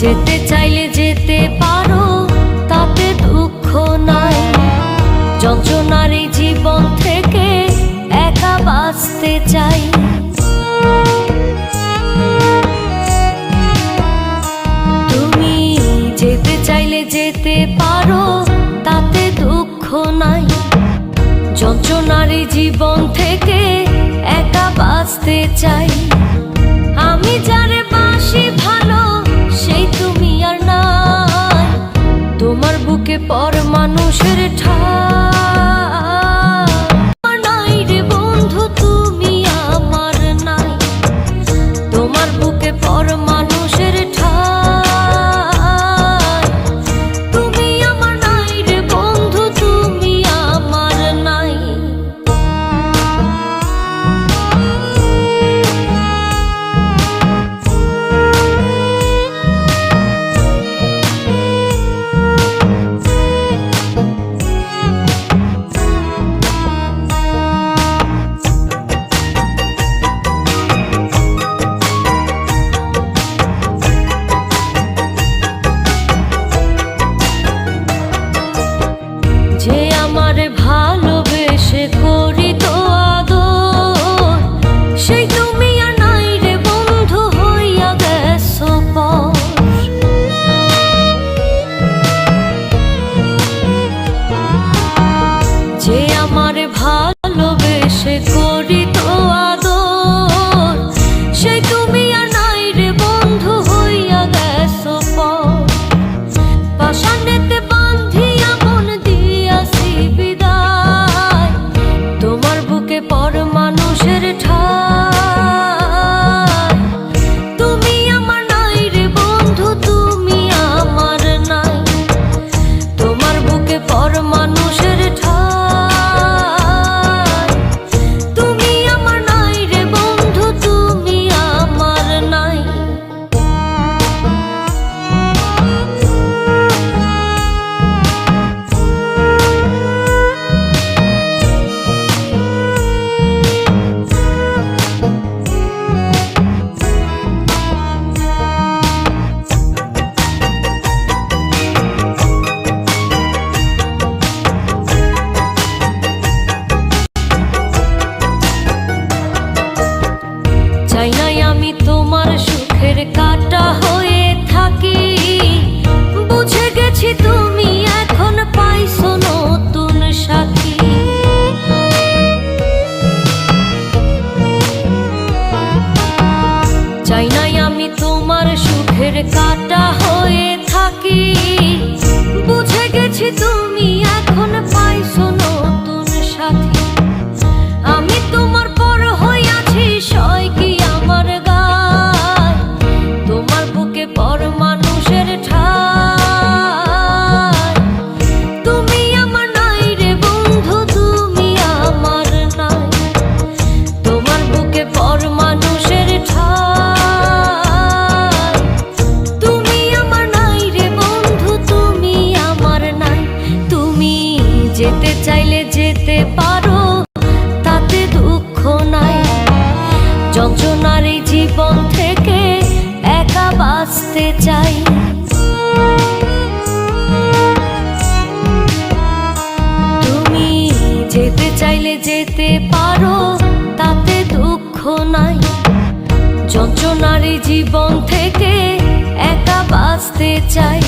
যেতে চাইলে যেতে পারো, তাতে দুঃখ নাই। যন্ত্রণার এই জীবন থেকে একা বাঁচতে চাই। তুমি যেতে চাইলে যেতে পারো, তাতে দুঃখ নাই। যন্ত্রণার এই জীবন থেকে একা বাঁচতে চাই। আমি যারে বাসি ভালো পর মানুষের ঠাই। আমার ভালোবেসে করি তো আদর। সেই তুমি আর নাই রে বন্ধু হইয়া গেছো পাষাণেতে বান্ধিয়া মন দিয়াছি বিদায়। তোমার বুকে পর মানুষের ঠাই। তুমি আমার সুখের কাটা হয়ে থাকি। বুঝে গেছি তুমি এখন যেতে চাইলে যেতে পারো, তাতে দুঃখ নাই। যন্ত্রণার এই জীবন থেকে একা বাঁচতে চাই। তুমি যেতে চাইলে যেতে পারো, তাতে দুঃখ নাই। যন্ত্রণার জীবন থেকে একা বাঁচতে চাই।